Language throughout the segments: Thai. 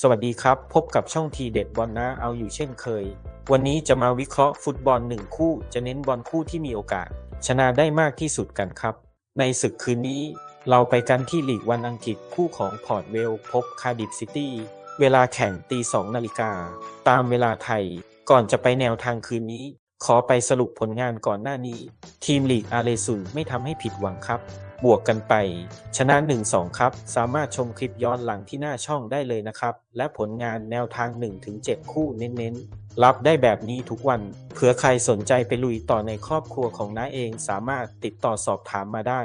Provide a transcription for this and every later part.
สวัสดีครับ พบกับช่องทีเด็ดบอลนะเอาอยู่เช่นเคย วันนี้จะมาวิเคราะห์ฟุตบอลหนึ่งคู่ จะเน้นบอลคู่ที่มีโอกาส ชนะได้มากที่สุดกันครับ ในศึกคืนนี้ เราไปกันที่ลีกวันอังกฤษคู่ของพอร์ตเวลพบคาดิฟซิตี้เวลาแข่งตีสองนาฬิกาตามเวลาไทย ก่อนจะไปแนวทางคืนนี้ ขอไปสรุปผลงานก่อนหน้านี้ ทีมลีกอาเรซุนไม่ทำให้ผิดหวังครับ บวกกันไป ชนะ 1-2 ครับ สามารถชมคลิปย้อนหลังที่หน้าช่องได้เลยนะครับ และผลงานแนวทาง 1-7 คู่เน้นๆ รับได้แบบนี้ทุกวัน เผื่อใครสนใจไปลุยต่อในครอบครัวของน้าเองสามารถติดต่อสอบถามมาได้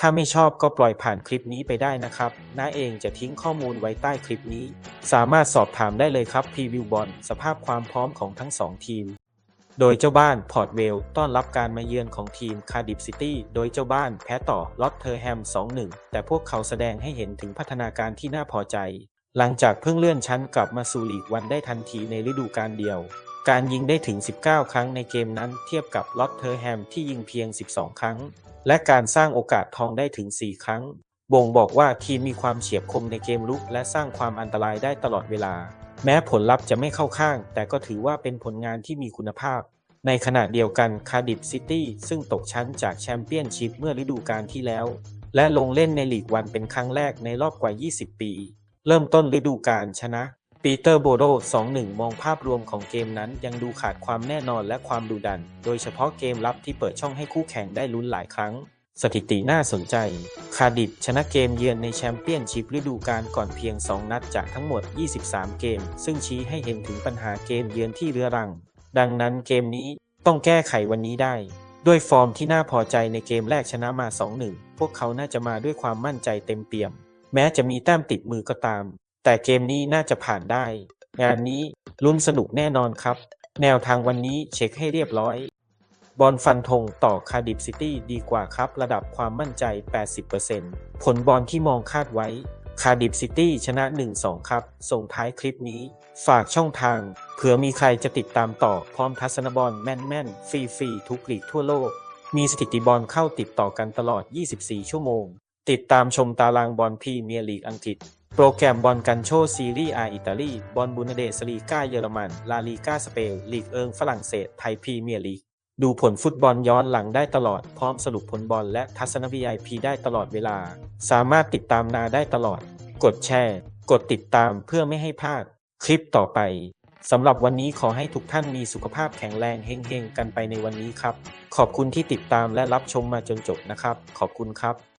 ถ้าไม่ชอบก็ปล่อยผ่านคลิปนี้ไปได้นะครับน้าเองจะทิ้งข้อมูลไว้ใต้คลิปนี้ สามารถสอบถามได้เลยครับพรีวิวบอลสภาพความพร้อมของทั้งสองทีม โดยเจ้าบ้านพอร์ตเวลต้อนรับการมาเยือนของทีมคาร์ดิฟซิตี้โดยเจ้าบ้านแพ้ต่อลอตเทอร์แฮม 2-1 แต่พวกเขาแสดงให้เห็นถึงพัฒนาการที่น่าพอใจ หลังจากเพิ่งเลื่อนชั้นกลับมาสู่ลีกวันได้ทันทีในฤดูกาลเดียว การยิงได้ถึง 19 ครั้งในเกมนั้นเทียบกับลอตเทอร์แฮมที่ยิงเพียง 12 ครั้ง และการสร้างโอกาสทองได้ถึง 4 ครั้ง บ่งบอกว่าทีมมีความเฉียบคมในเกมลุกและสร้างความอันตรายได้ตลอดเวลา แม้ผลลัพธ์จะไม่เข้าข้าง แต่ก็ถือว่าเป็นผลงานที่มีคุณภาพ ในขณะเดียวกันคาร์ดิฟซิตี้ซึ่งตกชั้นจากแชมเปี้ยนชิพเมื่อฤดูกาลที่แล้ว และลงเล่นในลีกวันเป็นครั้งแรกในรอบกว่า 20 ปี เริ่มต้นฤดูกาลชนะปีเตอร์โบโด2-1 มองภาพรวมของเกมนั้นยังดูขาดความแน่นอนและความดุดัน โดยเฉพาะเกมรับที่เปิดช่องให้คู่แข่งได้ลุ้นหลายครั้ง สถิติน่าสนใจ คาดิฟชนะเกมเยือนในแชมเปี้ยนชิพฤดูกาลก่อนเพียง 2 นัดจากทั้งหมด 23 เกม ซึ่งชี้ให้เห็นถึงปัญหาเกมเยือนที่เรื้อรัง ดังนั้นเกมนี้ต้องแก้ไขวันนี้ได้ ด้วยฟอร์มที่น่าพอใจในเกมแรกชนะมา 2-1 พวกเขาน่าจะมาด้วยความมั่นใจเต็มเปี่ยม แม้จะมีแต้มติดมือก็ตาม แต่เกมนี้น่าจะผ่านได้ งานนี้ลุ้นสนุกแน่นอนครับ แนวทางวันนี้เช็คให้เรียบร้อย บอลฟันธงต่อคาร์ดิฟซิตี้ดีกว่าครับ ระดับความมั่นใจ 80%ผลบอลที่มองคาดไว้คาร์ดิฟซิตี้ชนะ 1-2 ครับ ส่งท้ายคลิปนี้ ฝากช่องทาง เผื่อมีใครจะติดตามต่อพร้อมทัศนบอลแม่นๆ ฟรีๆ ทุกลีกทั่วโลก มีสถิติบอลเข้าติดต่อกันตลอด 24 ชั่วโมง ติดตามชมตารางบอลพรีเมียร์ลีกอังกฤษ โปรแกรมบอลกันโชซีรีอาอิตาลี บอลบุนเดสลีกาเยอรมัน ลาลีกาสเปนลีกเอิงฝรั่งเศส ไทยพรีเมียร์ลีก ดูผลฟุตบอลย้อนหลังได้ตลอดพร้อมสรุปผลบอลและทัศน VIP ได้ตลอดเวลา สามารถติดตามนาได้ตลอด กดแชร์ กดติดตามเพื่อไม่ให้พลาด คลิปต่อไปสำหรับวันนี้ขอให้ทุกท่านมีสุขภาพแข็งแรงเฮงๆกันไปในวันนี้ครับ ขอบคุณที่ติดตามและรับชมมาจนจบนะครับ ขอบคุณครับ